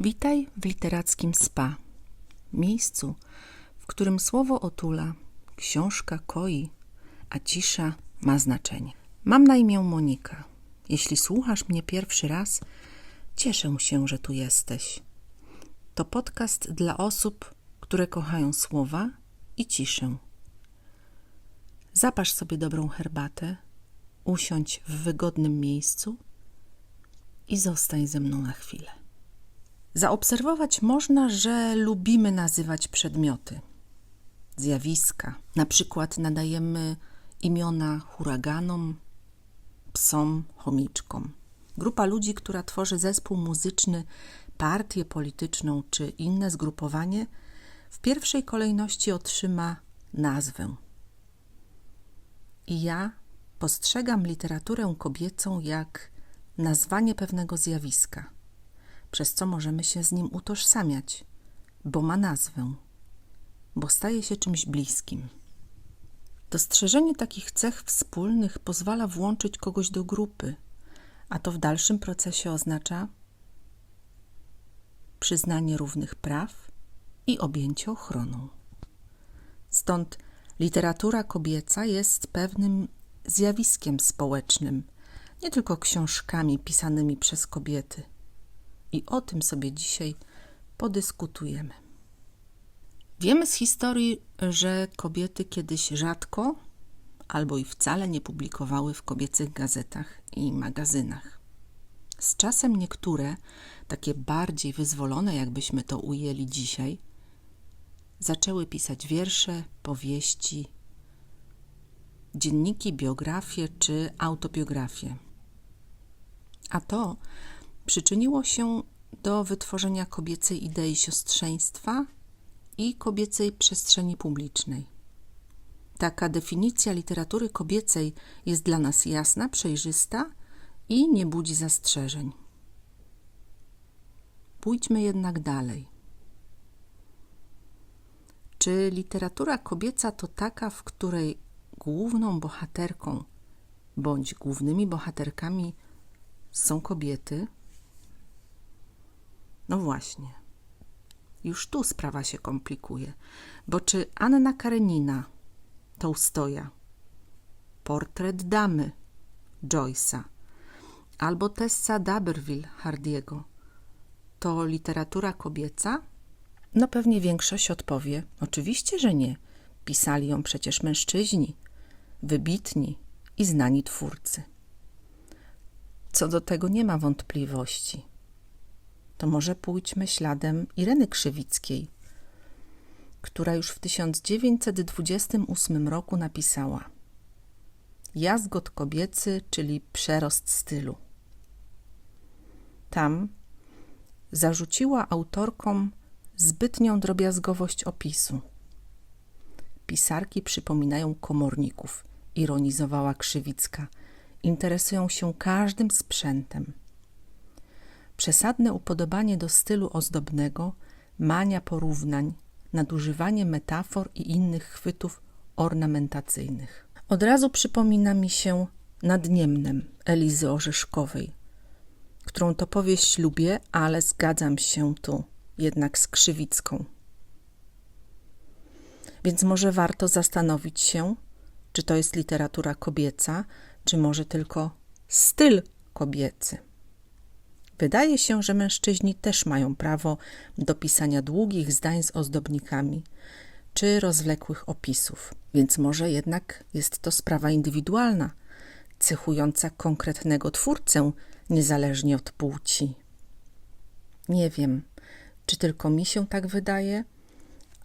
Witaj w literackim spa, miejscu, w którym słowo otula, książka koi, a cisza ma znaczenie. Mam na imię Monika. Jeśli słuchasz mnie pierwszy raz, cieszę się, że tu jesteś. To podcast dla osób, które kochają słowa i ciszę. Zapasz sobie dobrą herbatę, usiądź w wygodnym miejscu i zostań ze mną na chwilę. Zaobserwować można, że lubimy nazywać przedmioty, zjawiska. Na przykład nadajemy imiona huraganom, psom, chomiczkom. Grupa ludzi, która tworzy zespół muzyczny, partię polityczną czy inne zgrupowanie, w pierwszej kolejności otrzyma nazwę. I ja postrzegam literaturę kobiecą jak nazwanie pewnego zjawiska, przez co możemy się z nim utożsamiać, bo ma nazwę, bo staje się czymś bliskim. Dostrzeżenie takich cech wspólnych pozwala włączyć kogoś do grupy, a to w dalszym procesie oznacza przyznanie równych praw i objęcie ochroną. Stąd literatura kobieca jest pewnym zjawiskiem społecznym, nie tylko książkami pisanymi przez kobiety. I o tym sobie dzisiaj podyskutujemy. Wiemy z historii, że kobiety kiedyś rzadko albo i wcale nie publikowały w kobiecych gazetach i magazynach. Z czasem niektóre, takie bardziej wyzwolone, jakbyśmy to ujęli dzisiaj, zaczęły pisać wiersze, powieści, dzienniki, biografie czy autobiografie. A to przyczyniło się do wytworzenia kobiecej idei siostrzeństwa i kobiecej przestrzeni publicznej. Taka definicja literatury kobiecej jest dla nas jasna, przejrzysta i nie budzi zastrzeżeń. Pójdźmy jednak dalej. Czy literatura kobieca to taka, w której główną bohaterką bądź głównymi bohaterkami są kobiety? No właśnie. Już tu sprawa się komplikuje, bo czy Anna Karenina, Tołstoja, Portret damy, Joyce'a, albo Tessa d'Aberville Hardiego to literatura kobieca? No pewnie większość odpowie, oczywiście, że nie. Pisali ją przecież mężczyźni, wybitni i znani twórcy. Co do tego nie ma wątpliwości. To może pójdźmy śladem Ireny Krzywickiej, która już w 1928 roku napisała Jazgot kobiecy, czyli przerost stylu. Tam zarzuciła autorkom zbytnią drobiazgowość opisu. Pisarki przypominają komorników, ironizowała Krzywicka. Interesują się każdym sprzętem. Przesadne upodobanie do stylu ozdobnego, mania porównań, nadużywanie metafor i innych chwytów ornamentacyjnych. Od razu przypomina mi się Nad Elizy Orzeszkowej, którą to powieść lubię, ale zgadzam się tu jednak z Krzywicką. Więc może warto zastanowić się, czy to jest literatura kobieca, czy może tylko styl kobiecy. Wydaje się, że mężczyźni też mają prawo do pisania długich zdań z ozdobnikami czy rozwlekłych opisów, więc może jednak jest to sprawa indywidualna, cechująca konkretnego twórcę, niezależnie od płci. Nie wiem, czy tylko mi się tak wydaje,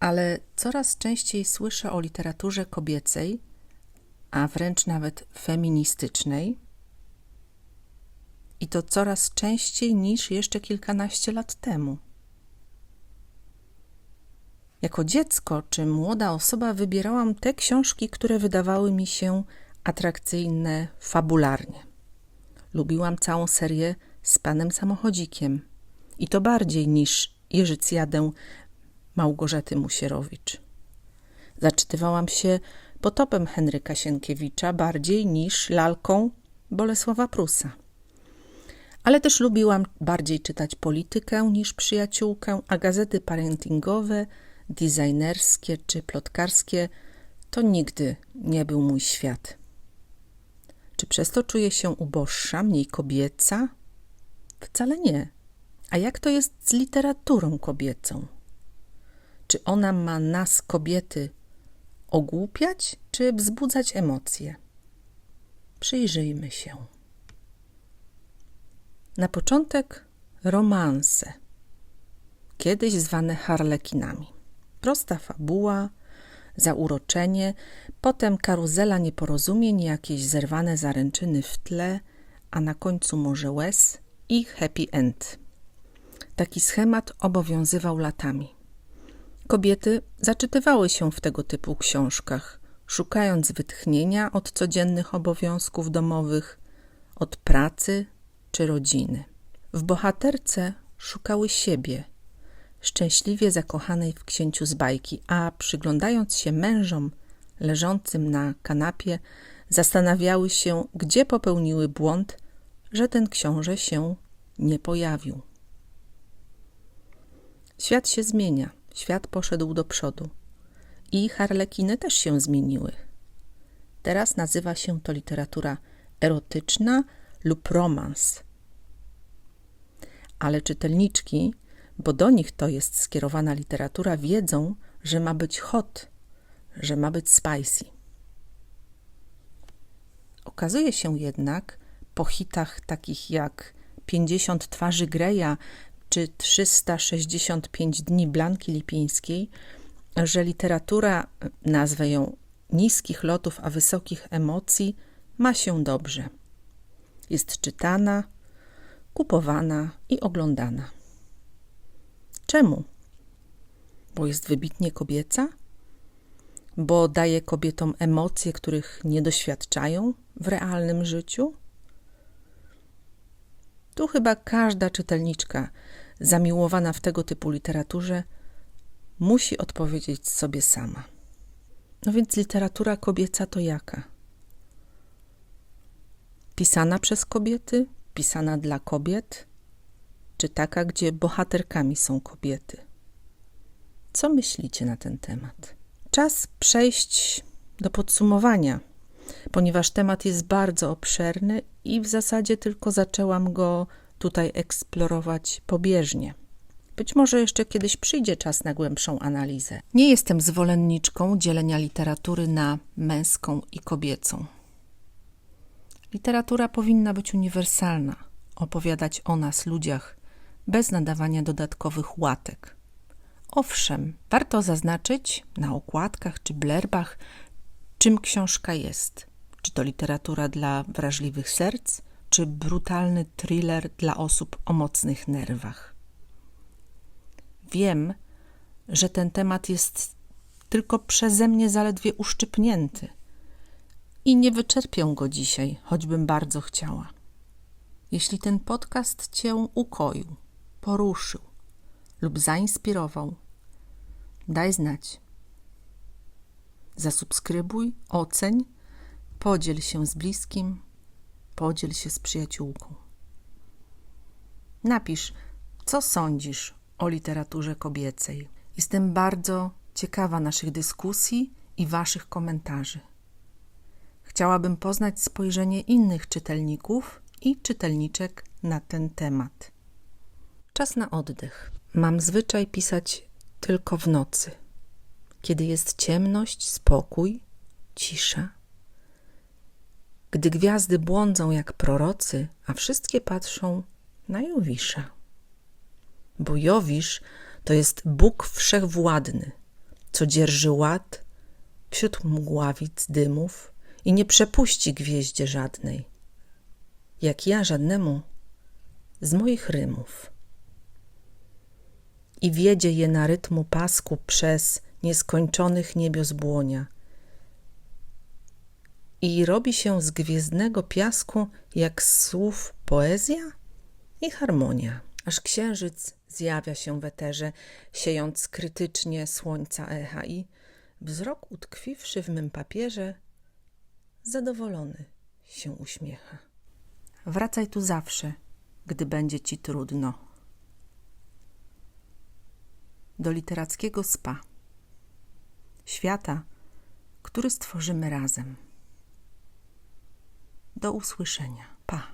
ale coraz częściej słyszę o literaturze kobiecej, a wręcz nawet feministycznej, i to coraz częściej niż jeszcze kilkanaście lat temu. Jako dziecko czy młoda osoba wybierałam te książki, które wydawały mi się atrakcyjne fabularnie. Lubiłam całą serię z panem samochodzikiem i to bardziej niż Jerzycjadę Małgorzaty Musierowicz. Zaczytywałam się potopem Henryka Sienkiewicza bardziej niż lalką Bolesława Prusa Ale też lubiłam bardziej czytać politykę niż przyjaciółkę, a gazety parentingowe, designerskie czy plotkarskie to nigdy nie był mój świat. Czy przez to czuję się uboższa, mniej kobieca? Wcale nie. A jak to jest z literaturą kobiecą? Czy ona ma nas, kobiety, ogłupiać, czy wzbudzać emocje? Przyjrzyjmy się. Na początek romanse, kiedyś zwane harlekinami. Prosta fabuła, zauroczenie, potem karuzela nieporozumień, jakieś zerwane zaręczyny w tle, a na końcu może łez i happy end. Taki schemat obowiązywał latami. Kobiety zaczytywały się w tego typu książkach, szukając wytchnienia od codziennych obowiązków domowych, od pracy czy rodziny. W bohaterce szukały siebie, szczęśliwie zakochanej w księciu z bajki, a przyglądając się mężom leżącym na kanapie, zastanawiały się, gdzie popełniły błąd, że ten książę się nie pojawił. Świat się zmienia, świat poszedł do przodu i harlekiny też się zmieniły. Teraz nazywa się to literatura erotyczna lub romans. Ale czytelniczki, bo do nich to jest skierowana literatura, wiedzą, że ma być hot, że ma być spicy. Okazuje się jednak po hitach takich jak 50 twarzy Greja czy 365 dni Blanki Lipińskiej, że literatura, nazwę ją niskich lotów, a wysokich emocji, ma się dobrze. Jest czytana, kupowana i oglądana. Czemu? Bo jest wybitnie kobieca? Bo daje kobietom emocje, których nie doświadczają w realnym życiu? Tu chyba każda czytelniczka zamiłowana w tego typu literaturze musi odpowiedzieć sobie sama. No więc literatura kobieca to jaka? Pisana przez kobiety, pisana dla kobiet, czy taka, gdzie bohaterkami są kobiety? Co myślicie na ten temat? Czas przejść do podsumowania, ponieważ temat jest bardzo obszerny i w zasadzie tylko zaczęłam go tutaj eksplorować pobieżnie. Być może jeszcze kiedyś przyjdzie czas na głębszą analizę. Nie jestem zwolenniczką dzielenia literatury na męską i kobiecą. Literatura powinna być uniwersalna, opowiadać o nas, ludziach, bez nadawania dodatkowych łatek. Owszem, warto zaznaczyć na okładkach czy blerbach, czym książka jest. Czy to literatura dla wrażliwych serc, czy brutalny thriller dla osób o mocnych nerwach. Wiem, że ten temat jest tylko przeze mnie zaledwie uszczypnięty i nie wyczerpię go dzisiaj, choćbym bardzo chciała. Jeśli ten podcast Cię ukoił, poruszył lub zainspirował, daj znać. Zasubskrybuj, oceń, podziel się z bliskim, podziel się z przyjaciółką. Napisz, co sądzisz o literaturze kobiecej. Jestem bardzo ciekawa naszych dyskusji i Waszych komentarzy. Chciałabym poznać spojrzenie innych czytelników i czytelniczek na ten temat. Czas na oddech. Mam zwyczaj pisać tylko w nocy, kiedy jest ciemność, spokój, cisza. Gdy gwiazdy błądzą jak prorocy, a wszystkie patrzą na Jowisza. Bo Jowisz to jest Bóg wszechwładny, co dzierży ład wśród mgławic dymów i nie przepuści gwieździe żadnej, jak ja żadnemu z moich rymów i wiedzie je na rytmu pasku przez nieskończonych niebios błonia. I robi się z gwiezdnego piasku jak słów poezja i harmonia. Aż księżyc zjawia się w eterze, siejąc krytycznie słońca echa i wzrok utkwiwszy w mym papierze, zadowolony się uśmiecha. Wracaj tu zawsze, gdy będzie ci trudno. Do literackiego spa. Świata, który stworzymy razem. Do usłyszenia. Pa.